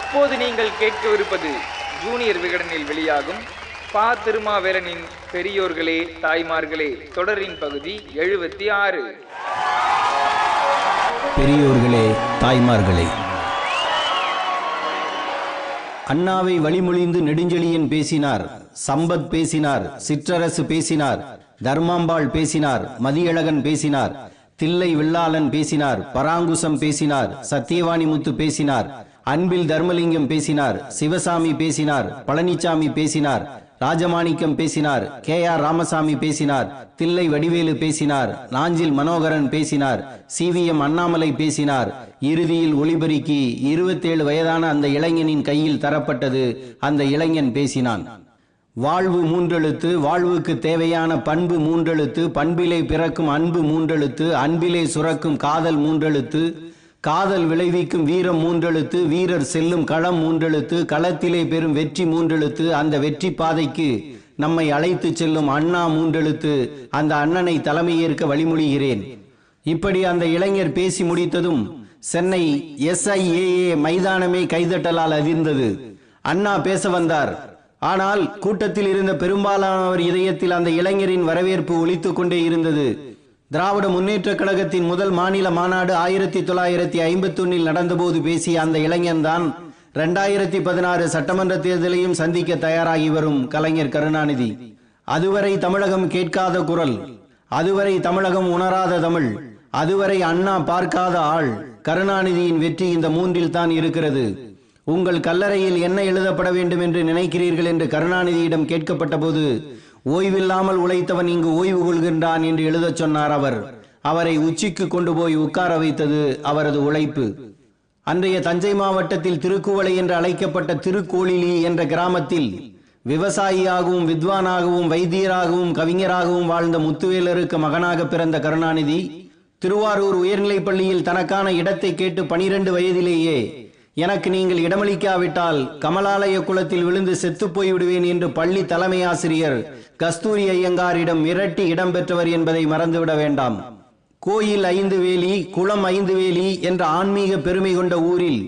இப்போது நீங்கள் கேட்கவிருப்பது ஜூனியர் விகடனில் வெளியாகும் பா திருமாவேலனின் பெரியோர்களே தாய்மார்களே தொடரின் பகுதி எழுபத்தி ஆறு. பெரியோர்களே தாய்மார்களே. அண்ணாவை வழிமொழிந்து நெடுஞ்செழியன் பேசினார் சம்பத் பேசினார் சிற்றரசு பேசினார் தர்மாம்பாள் பேசினார் மதியழகன் பேசினார் தில்லை வில்லாளன் பேசினார் பராங்குசம் பேசினார் சத்தியவாணி முத்து பேசினார் அன்பில் தர்மலிங்கம் பேசினார் சிவசாமி பேசினார் பழனிசாமி பேசினார் ராஜமாணிக்கம் பேசினார் கே ஆர் ராமசாமி பேசினார் தில்லை வடிவேலு பேசினார் நாஞ்சில் மனோகரன் பேசினார் சி வி எம் அண்ணாமலை பேசினார். இறுதியில் ஒளிபெருக்கி இருபத்தேழு வயதான அந்த இளைஞனின் கையில் தரப்பட்டது அந்த இளைஞன் பேசினான். வாழ்வு மூன்றெழுத்து வாழ்வுக்கு தேவையான பண்பு மூன்றெழுத்து பண்பிலே பிறக்கும் அன்பு மூன்றெழுத்து அன்பிலே சுரக்கும் காதல் மூன்றெழுத்து காதல் விளைவிக்கும் வீரம் மூன்றெழுத்து வீரர் செல்லும் களம் மூன்றெழுத்து களத்திலே பெறும் வெற்றி மூன்றெழுத்து அந்த வெற்றி பாதைக்கு நம்மை அழைத்து செல்லும் அண்ணா மூன்றெழுத்து அந்த அண்ணனை தலைமையேற்க வழிமொழிகிறேன். இப்படி அந்த இளைஞர் பேசி முடித்ததும் சென்னை எஸ்ஐஏஏ மைதானமே கைதட்டலால் அதிர்ந்தது. அண்ணா பேச வந்தார். ஆனால் கூட்டத்தில் இருந்த பெரும்பாலானவர் இதயத்தில் அந்த இளைஞரின் வரவேற்பு ஒழித்து கொண்டே இருந்தது. திராவிட முன்னேற்ற கழகத்தின் முதல் மாநில மாநாடு ஆயிரத்தி தொள்ளாயிரத்தி ஐம்பத்தி ஒன்னில் நடந்தபோது பேசிய அந்த இளைஞன்தான் இரண்டாயிரத்தி பதினாறு சட்டமன்ற தேர்தலையும் சந்திக்க தயாராகி வரும் கலைஞர் கருணாநிதி. அதுவரை தமிழகம் கேட்காத குரல் அதுவரை தமிழகம் உணராத தமிழ் அதுவரை அண்ணா பார்க்காத ஆள் கருணாநிதியின் வெற்றி இந்த மூன்றில் தான் இருக்கிறது. உங்கள் கல்லறையில் என்ன எழுதப்பட வேண்டும் என்று நினைக்கிறீர்கள் என்று கருணாநிதியிடம் கேட்கப்பட்ட போது ஓய்வில்லாமல் உழைத்தவன் இங்கு ஓய்வு கொள்கின்றான் என்று எழுதச் சொன்னார் அவர். அவரை உச்சிக்கு கொண்டு போய் உட்கார வைத்தது அவரது உழைப்பு. அன்றைய தஞ்சை மாவட்டத்தில் திருக்குவளை என்று அழைக்கப்பட்ட திருக்கோளிலி என்ற கிராமத்தில் விவசாயியாகவும் வித்வானாகவும் வைத்தியராகவும் கவிஞராகவும் வாழ்ந்த முத்துவேலருக்கு மகனாக பிறந்த கருணாநிதி திருவாரூர் உயர்நிலைப் பள்ளியில் தனக்கான இடத்தை கேட்டு பனிரெண்டு வயதிலேயே எனக்கு நீங்கள் இடமளிக்காவிட்டால் கமலாலய குளத்தில் விழுந்து செத்து போய் விடுவேன் என்று பள்ளி தலைமை ஆசிரியர் கஸ்தூரி ஐயங்காரிடம் மிரட்டி இடம்பெற்றவர் என்பதை மறந்துவிட வேண்டாம். கோயில் ஐந்து வேலி குளம் ஐந்து வேலி என்ற ஆன்மீக பெருமை கொண்ட ஊரில்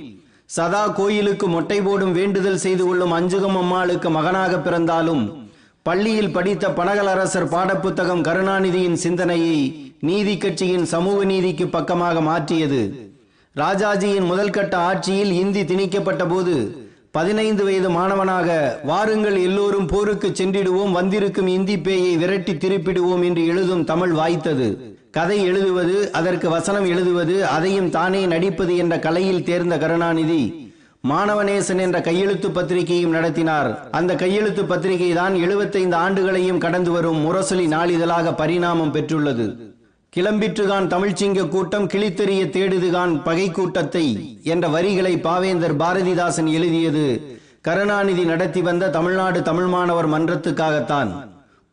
சதா கோயிலுக்கு மொட்டை போடும் வேண்டுதல் செய்து கொள்ளும் அஞ்சுகம் அம்மாளுக்கு மகனாக பிறந்தாலும் பள்ளியில் படித்த பனகலரசர் பாடப்புத்தகம் கருணாநிதியின் சிந்தனையை நீதி கட்சியின் சமூக நீதிக்கு பக்கமாக மாற்றியது. ராஜாஜியின் முதல் கட்ட ஆட்சியில் இந்தி திணிக்கப்பட்ட போது பதினைந்து வயது மாணவனாக வாருங்கள் எல்லோரும் போருக்கு சென்றிடுவோம் வந்திருக்கும் இந்தி பேயை விரட்டி திருப்பிடுவோம் என்று எழுதும் தமிழ் வாய்த்தது. கதை எழுதுவது அதற்கு வசனம் எழுதுவது அதையும் தானே நடிப்பது என்ற கலையில் தேர்ந்த கருணாநிதி மாணவநேசன் என்ற கையெழுத்து பத்திரிகையும் நடத்தினார். அந்த கையெழுத்து பத்திரிகை தான் எழுபத்தைந்து ஆண்டுகளையும் கடந்து வரும் முரசொலி நாளிதழாக பரிணாமம் பெற்றுள்ளது. கிளம்பிற்றுகான் தமிழ்ச்சிங்க கூட்டம் கிழித்தெறிய தேடுதுகான் பகை கூட்டத்தை என்ற வரிகளை பாவேந்தர் பாரதிதாசன் எழுதியது கருணாநிதி நடத்தி வந்த தமிழ்நாடு தமிழ் மாணவர் மன்றத்துக்காகத்தான்.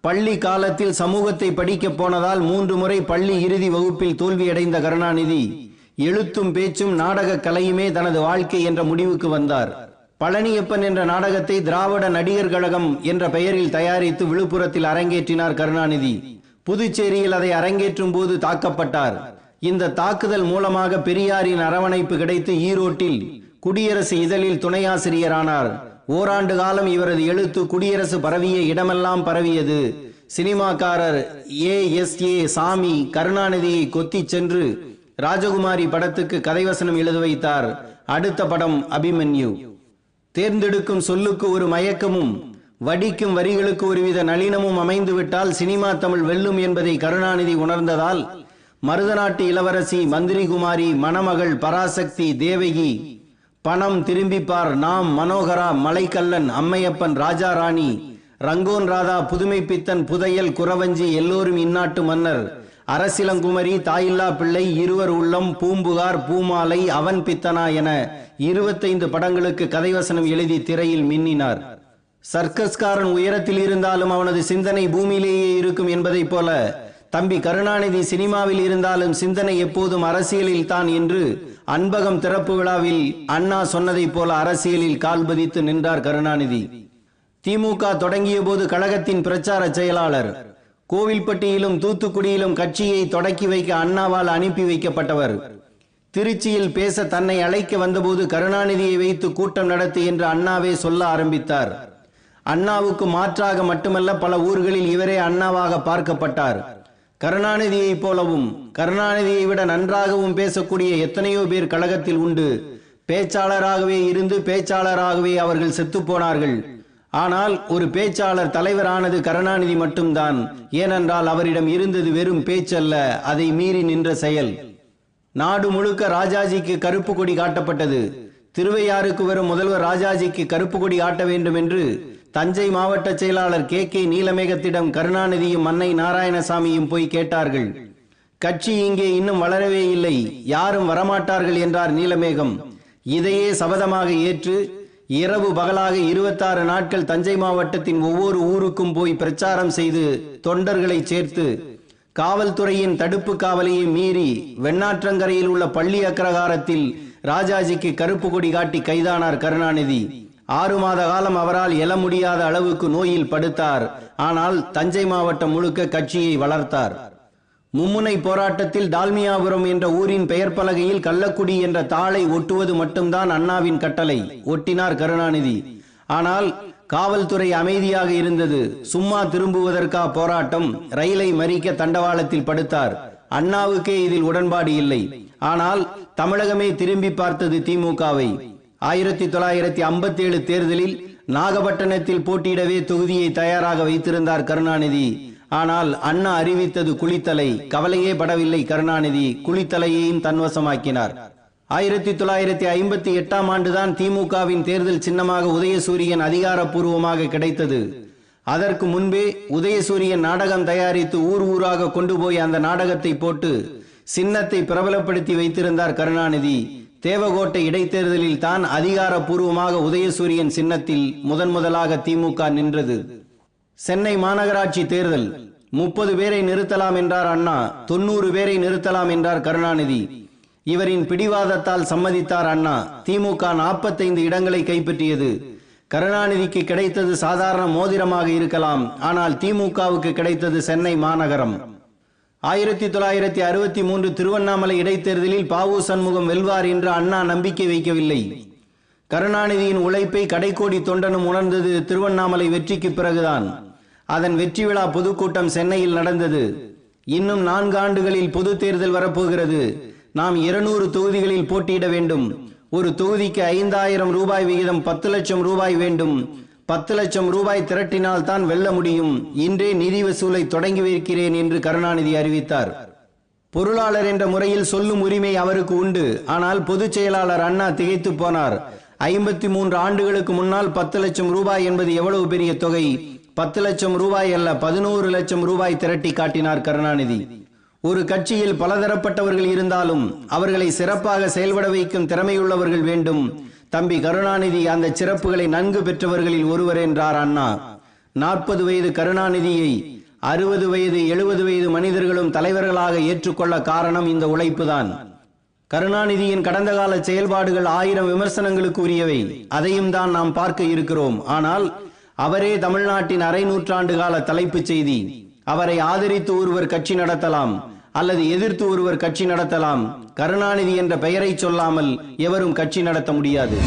பள்ளி காலத்தில் சமூகத்தை படிக்கப் போனதால் மூன்று முறை பள்ளி இறுதி வகுப்பில் தோல்வியடைந்த கருணாநிதி எழுத்தும் பேச்சும் நாடக கலையுமே தனது வாழ்க்கை என்ற முடிவுக்கு வந்தார். பழனியப்பன் என்ற நாடகத்தை திராவிட நடிகர் கழகம் என்ற பெயரில் தயாரித்து விழுப்புரத்தில் அரங்கேற்றினார் கருணாநிதி. புதுச்சேரியில் அதை அரங்கேற்றும் போது தாக்கப்பட்டார். இந்த தாக்குதல் மூலமாக பெரியாரின் அரவணைப்பு கிடைத்து ஈரோட்டில் குடியரசு இதழில் துணையாசிரியரானார். ஓராண்டு காலம் இவரது எழுத்து குடியரசு பரவிய இடமெல்லாம் பரவியது. சினிமாக்காரர் ஏ. எஸ். ஏ. சாமி கருணாநிதியை கொத்திச் சென்று ராஜகுமாரி படத்துக்கு கதைவசனம் எழுத வைத்தார். அடுத்த படம் அபிமன்யு. தேர்ந்தெடுக்கும் சொல்லுக்கு ஒரு மயக்கமும் வடிக்கும் வரிகளுக்கு ஒருவித நளினமும் அமைந்துவிட்டால் சினிமா தமிழ் வெல்லும் என்பதை கருணாநிதி உணர்ந்ததால் மருதநாட்டு இளவரசி மந்திரிகுமாரி மணமகள் பராசக்தி தேவகி பணம் திரும்பிப்பார் நாம் மனோகரா மலைக்கல்லன் அம்மையப்பன் ராஜா ராணி ரங்கோன் ராதா புதுமை பித்தன் புதையல் குறவஞ்சி எல்லோரும் இந்நாட்டு மன்னர் அரசிலங்குமரி தாயில்லா பிள்ளை இருவர் உள்ளம் பூம்புகார் பூமாலை அவன் பித்தனா என இருபத்தைந்து படங்களுக்கு கதைவசனம் எழுதி திரையில் மின்னினார். சர்க்கஸ்காரன் உயரத்தில் இருந்தாலும் அவனது சிந்தனை பூமியிலேயே இருக்கும் என்பதைப் போல தம்பி கருணாநிதி சினிமாவில் இருந்தாலும் சிந்தனை எப்போதும் அரசியலில் தான் என்று அன்பகம் திறப்பு விழாவில் அண்ணா சொன்னதைப் போல அரசியலில் கால் பதித்து நின்றார் கருணாநிதி. திமுக தொடங்கிய போது கழகத்தின் பிரச்சார செயலாளர் கோவில்பட்டியிலும் தூத்துக்குடியிலும் கட்சியை தொடக்கி வைக்க அண்ணாவால் அனுப்பி வைக்கப்பட்டவர். திருச்சியில் பேச தன்னை அழைக்க வந்தபோது கருணாநிதியை வைத்து கூட்டம் நடத்து என்று அண்ணாவே சொல்ல ஆரம்பித்தார். அண்ணாவுக்கு மாற்றாக மட்டுமல்ல பல ஊர்களில் இவரே அண்ணாவாக பார்க்கப்பட்டார். கருணாநிதியைப் போலவும் கருணாநிதியை விட நன்றாகவும் பேசக்கூடிய எத்தனையோ பேர் கழகத்தில் உண்டு. பேச்சாளராகவே இருந்து பேச்சாளராகவே அவர்கள் செத்துப் போனார்கள். ஆனால் ஒரு பேச்சாளர் தலைவரானது கருணாநிதி மட்டும்தான். ஏனென்றால் அவரிடம் இருந்தது வெறும் பேச்சல்ல அதை மீறி நின்ற செயல். நாடு முழுக்க ராஜாஜிக்கு கருப்பு கொடி காட்டப்பட்டது. திருவையாறுக்கு வரும் முதல்வர் ராஜாஜிக்கு கருப்பு கொடி காட்ட வேண்டும் என்று தஞ்சை மாவட்ட செயலாளர் கே கே நீலமேகத்திடம் கருணாநிதியும் அன்னை நாராயணசாமியும் போய் கேட்டார்கள். கட்சி இங்கே இன்னும் வளரவே இல்லை. யாரும் வரமாட்டார்கள் என்றார் நீலமேகம். இதையே சபதமாக ஏற்று இரவு பகலாக இருபத்தாறு நாட்கள் தஞ்சை மாவட்டத்தின் ஒவ்வொரு ஊருக்கும் போய் பிரச்சாரம் செய்து தொண்டர்களை சேர்த்து காவல்துறையின் தடுப்பு காவலையை மீறி வெண்ணாற்றங்கரையில் உள்ள பள்ளி அக்ரகாரத்தில் ராஜாஜிக்கு கருப்பு கொடி காட்டி கைதானார் கருணாநிதி. ஆறு மாத காலம் அவரால் எழ முடியாத அளவுக்கு நோயில் படுத்தார். ஆனால் தஞ்சை மாவட்டம் முழுக்க கட்சியை வளர்த்தார். மும்முனை போராட்டத்தில் டால்மியாபுரம் என்ற ஊரின் பெயர் பலகையில் கள்ளக்குடி என்ற தாளை ஒட்டுவது மட்டும்தான் அண்ணாவின் கட்டளை ஒட்டினார் கருணாநிதி. ஆனால் காவல்துறை அமைதியாக இருந்தது. சும்மா திரும்புவதற்கா போராட்டம் ரயிலை மறிக்க தண்டவாளத்தில் படுத்தார். அண்ணாவுக்கே இதில் உடன்பாடு இல்லை. ஆனால் தமிழகமே திரும்பி பார்த்தது திமுகவை ஆயிரத்தி தொள்ளாயிரத்தி ஐம்பத்தி ஏழு தேர்தலில் நாகப்பட்டினத்தில் போட்டியிடவே தொகுதியை தயாராக வைத்திருந்தார் கருணாநிதி. ஆனால் அண்ணா அறிவித்தது குளித்தலை. கவலையே படவில்லை கருணாநிதி. குளித்தலையையும் தன்வசமாக்கினார். ஆயிரத்தி தொள்ளாயிரத்தி ஐம்பத்தி எட்டாம் ஆண்டுதான் திமுகவின் தேர்தல் சின்னமாக உதயசூரியன் அதிகாரப்பூர்வமாக கிடைத்தது. அதற்கு முன்பே உதயசூரியன் நாடகம் தயாரித்து ஊர் ஊராக கொண்டு போய் அந்த நாடகத்தை போட்டு சின்னத்தை பிரபலப்படுத்தி வைத்திருந்தார் கருணாநிதி. தேவகோட்டை இடைத்தேர்தலில் தான் அதிகாரப்பூர்வமாக உதயசூரியன் சின்னத்தில் முதன் முதலாக திமுக நின்றது. சென்னை மாநகராட்சி தேர்தல். முப்பது பேரை நிறுத்தலாம் என்றார் அண்ணா. தொண்ணூறு பேரை நிறுத்தலாம் என்றார் கருணாநிதி. இவரின் பிடிவாதத்தால் சம்மதித்தார் அண்ணா. திமுக நாற்பத்தைந்து இடங்களை கைப்பற்றியது. கருணாநிதிக்கு கிடைத்தது சாதாரண மோதிரமாக இருக்கலாம். ஆனால் திமுகவுக்கு கிடைத்தது சென்னை மாநகரம். ஆயிரத்தி தொள்ளாயிரத்தி அறுபத்தி மூன்று திருவண்ணாமலை இடைத்தேர்தலில் பாவு சண்முகம் வெல்வார் என்று அண்ணா நம்பிக்கை வைக்கவில்லை. கருணாநிதியின் உழைப்பை கடைக்கோடி தொண்டனும் உணர்ந்தது திருவண்ணாமலை வெற்றிக்கு பிறகுதான். அதன் வெற்றி விழா பொதுக்கூட்டம் சென்னையில் நடந்தது. இன்னும் நான்கு ஆண்டுகளில் பொது தேர்தல் வரப்போகிறது. நாம் இருநூறு தொகுதிகளில் போட்டியிட வேண்டும். ஒரு தொகுதிக்கு ஐந்தாயிரம் ரூபாய் விகிதம் பத்து லட்சம் ரூபாய் வேண்டும். பத்து லட்சம் ரூபாய் திரட்டினால் தான் வெல்ல முடியும். இன்றே நிதி வசூலை தொடங்கி வைக்கிறேன் என்று கருணாநிதி அறிவித்தார். பொருளாளர் என்ற முறையில் சொல்லும் உரிமை அவருக்கு உண்டு. ஆனால் பொதுச் செயலாளர் அண்ணா திகைத்து போனார். ஐம்பத்தி மூன்று ஆண்டுகளுக்கு முன்னால் பத்து லட்சம் ரூபாய் என்பது எவ்வளவு பெரிய தொகை? பத்து லட்சம் ரூபாய் அல்ல பதினோரு லட்சம் ரூபாய் திரட்டி காட்டினார் கருணாநிதி. ஒரு கட்சியில் பலதரப்பட்டவர்கள் இருந்தாலும் அவர்களை சிறப்பாக செயல்பட வைக்கும் திறமையுள்ளவர்கள் வேண்டும். தம்பி கருணாநிதி அந்த சிறப்புகளை நன்கு பெற்றவர்களில் ஒருவர் என்றார் அண்ணா. நாற்பது வயது கருணாநிதியை அறுபது வயது எழுபது வயது மனிதர்களும் தலைவர்களாக ஏற்றுக்கொள்ள காரணம் இந்த உழைப்புதான். கருணாநிதியின் கடந்த கால செயல்பாடுகள் ஆயிரம் விமர்சனங்களுக்கு உரியவை. அதையும் தான் நாம் பார்க்க இருக்கிறோம். ஆனால் அவரே தமிழ்நாட்டின் அரை நூற்றாண்டு கால தலைப்புச் செய்தி. அவரை ஆதரித்து ஒருவர் கட்சி நடத்தலாம். அல்லது எதிர்த்து ஒருவர் கட்சி நடத்தலாம். கருணாநிதி என்ற பெயரை சொல்லாமல் எவரும் கட்சி நடத்த முடியாது.